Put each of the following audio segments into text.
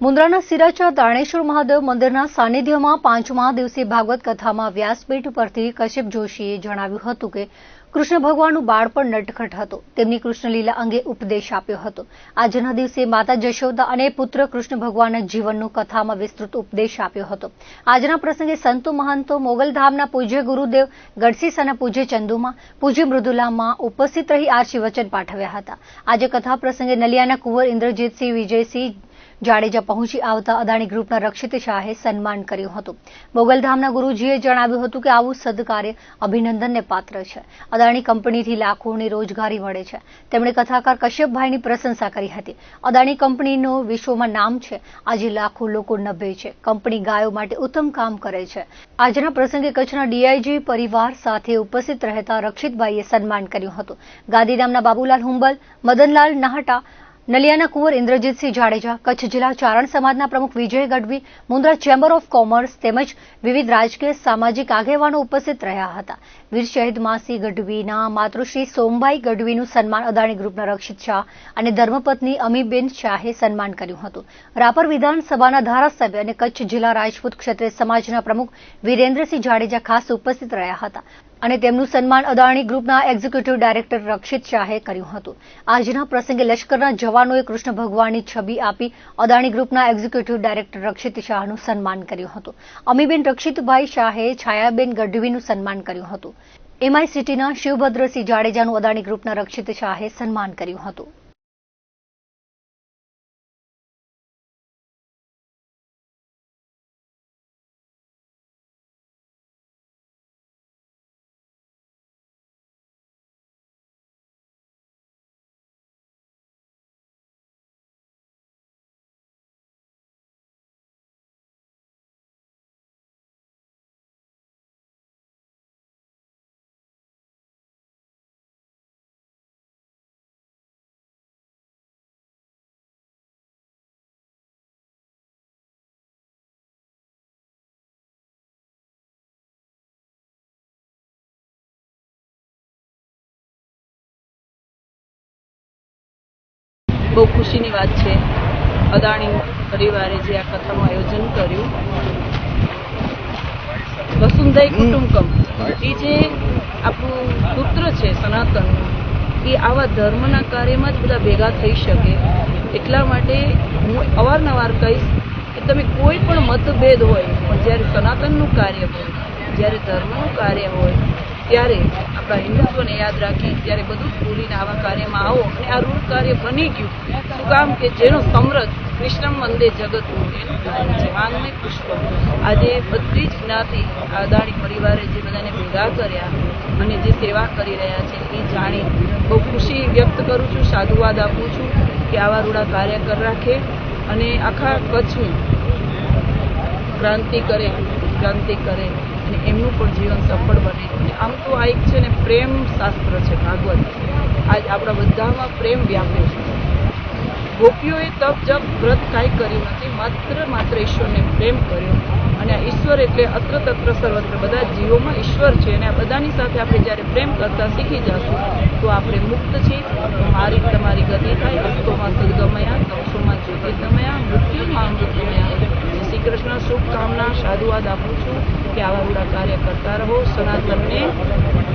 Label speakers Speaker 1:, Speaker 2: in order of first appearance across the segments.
Speaker 1: મુન્દ્રાના સિરાચા દાણેશ્વર મહાદેવ મંદિરના સાનિધ્યમાં પાંચમા દિવસે ભાગવત કથામાં વ્યાસપીઠ પરથી કશ્યપ જોશીએ જણાવ્યું હતું કે, કૃષ્ણ ભગવાનનું બાળપણ નટખટ હતું. તેમની કૃષ્ણલીલા અંગે ઉપદેશ આપ્યો હતો. આજના દિવસે માતા જશોદા અને પુત્ર કૃષ્ણ ભગવાનના જીવનનું કથામાં વિસ્તૃત ઉપદેશ આપ્યો હતો. આજના પ્રસંગે સંતો મહંતો મોગલધામના પૂજ્ય ગુરુદેવ ગઢસીસાના પૂજ્ય ચંદુમાં, પૂજ્ય મૃદુલામાં ઉપસ્થિત રહી આશીર્વચન પાઠવ્યા હતા. આજે કથા પ્રસંગે નલિયાના કુંવર ઇન્દ્રજીતસિંહ વિજયસિંહ જાડેજા પહોંચી આવતા અદાણી ગ્રુપના રક્ષિત શાહે સન્માન કર્યું હતું. મોગલધામના ગુરુજીએ જણાવ્યું હતું કે આવું સદકાર્ય અભિનંદનને પાત્ર છે. અદાણી કંપનીથી લાખોની રોજગારી મળે છે. તેમણે કથાકાર કશ્યપભાઈની પ્રશંસા કરી હતી. અદાણી કંપનીનું વિશ્વમાં નામ છે. આજે લાખો લોકો નભે છે. કંપની ગાયો માટે ઉત્તમ કામ કરે છે. આજના પ્રસંગે કચ્છના ડીઆઈજી પરિવાર સાથે ઉપસ્થિત રહેતા રક્ષિતભાઈએ સન્માન કર્યું હતું. ગાંધીધામના બાબુલાલ હુંબલ, મદનલાલ નાહટા નલિયાના કુંવર ઇન્દ્રજીતસિંહ જાડેજા, કચ્છ જિલ્લા ચારણ સમાજના પ્રમુખ Vijay Gadhvi, Mundra chamber of commerce તેમજ વિવિધ રાજકીય સામાજિક આગેવાનો ઉપસ્થિત રહ્યા હતા. વીર શહીદ માસી ગઢવીના માતૃશ્રી સોમભાઈ ગઢવીનું સન્માન અદાણી ગ્રુપના રક્ષિત શાહ અને ધર્મપત્ની અમીબેન શાહે સન્માન કર્યું હતું. રાપર વિધાનસભાના ધારાસભ્ય અને કચ્છ જિલ્લા રાજપૂત ક્ષત્રિય સમાજના પ્રમુખ વિરેન્દ્રસિંહ જાડેજા ખાસ ઉપસ્થિત રહ્યા હતા. અને તેમનું સન્માન અદાણી ગ્રુપના એક્ઝિક્યુટિવ ડાયરેક્ટર રક્ષિત શાહે કર્યું હતું. આજના પ્રસંગે લશ્કરના જવાનોએ કૃષ્ણ ભગવાનની છબી આપી અદાણી ગ્રુપના એક્ઝિક્યુટિવ ડાયરેક્ટર રક્ષિત શાહનું સન્માન કર્યું હતું. અમીબેન રક્ષિતભાઈ શાહે છાયાબેન ગઢવીનું સન્માન કર્યું હતું. એમઆઈસીટીના શિવભદ્રસિંહ જાડેજાનું અદાણી ગ્રુપના રક્ષિત શાહે સન્માન કર્યું હતું.
Speaker 2: બહુ ખુશીની વાત છે. અદાણી પરિવારે જે આ કથાનું આયોજન કર્યું. વસુંધૈ કુટુંબકમ. એ જે આપણું સૂત્ર છે સનાતનનું એ આવા ધર્મના કાર્યમાં જ બધા ભેગા થઈ શકે. એટલા માટે હું અવારનવાર કહીશ કે તમે કોઈ પણ મતભેદ હોય પણ જ્યારે સનાતનનું કાર્ય હોય જ્યારે ધર્મનું કાર્ય હોય ત્યારે આપણા હિન્દુત્વને યાદ રાખી ત્યારે બધું ભૂલીને આવા કાર્યમાં આવો અને આ રૂઢ કાર્ય બની ગયું. શું કામ કે જેનો સમરથ કૃષ્ણ મંદે જગત એનું કાર્ય છે? માંગને પુષ્પ. આજે બધી જ જ્ઞાતિ આદાણી પરિવારે જે બધાને ભેગા કર્યા અને જે સેવા કરી રહ્યા છે એ જાણી બહુ ખુશી વ્યક્ત કરું છું, સાધુવાદ આપું છું કે આવા રૂડા કાર્ય કર રાખે અને આખા કચ્છનું ક્રાંતિ કરે ક્રાંતિ કરે. અને એમનું પણ જીવન સફળ બને. અને આમ તો આ એક છે ને પ્રેમ શાસ્ત્ર છે, ભાગવત. આજ આપણા બધામાં પ્રેમ વ્યાપ્યો છે. ગોપીઓએ તપ, જપ, વ્રત કાંઈ કર્યું નથી, માત્ર માત્ર ઈશ્વરને પ્રેમ કર્યો. અને આ ઈશ્વર એટલે અત્ર તત્ર સર્વત્ર બધા જીવોમાં ઈશ્વર છે. અને આ બધાની સાથે આપણે જ્યારે પ્રેમ કરતા શીખી જશું, તો આપણે મુક્ત છીએ શુભકામના, સાધુવાદ આપું છું કે આવા રૂડા કાર્ય કરતા રહો. સનાતનને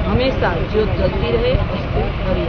Speaker 2: હંમેશા જ્યોત જલતી રહે, અસ્તુ હરિ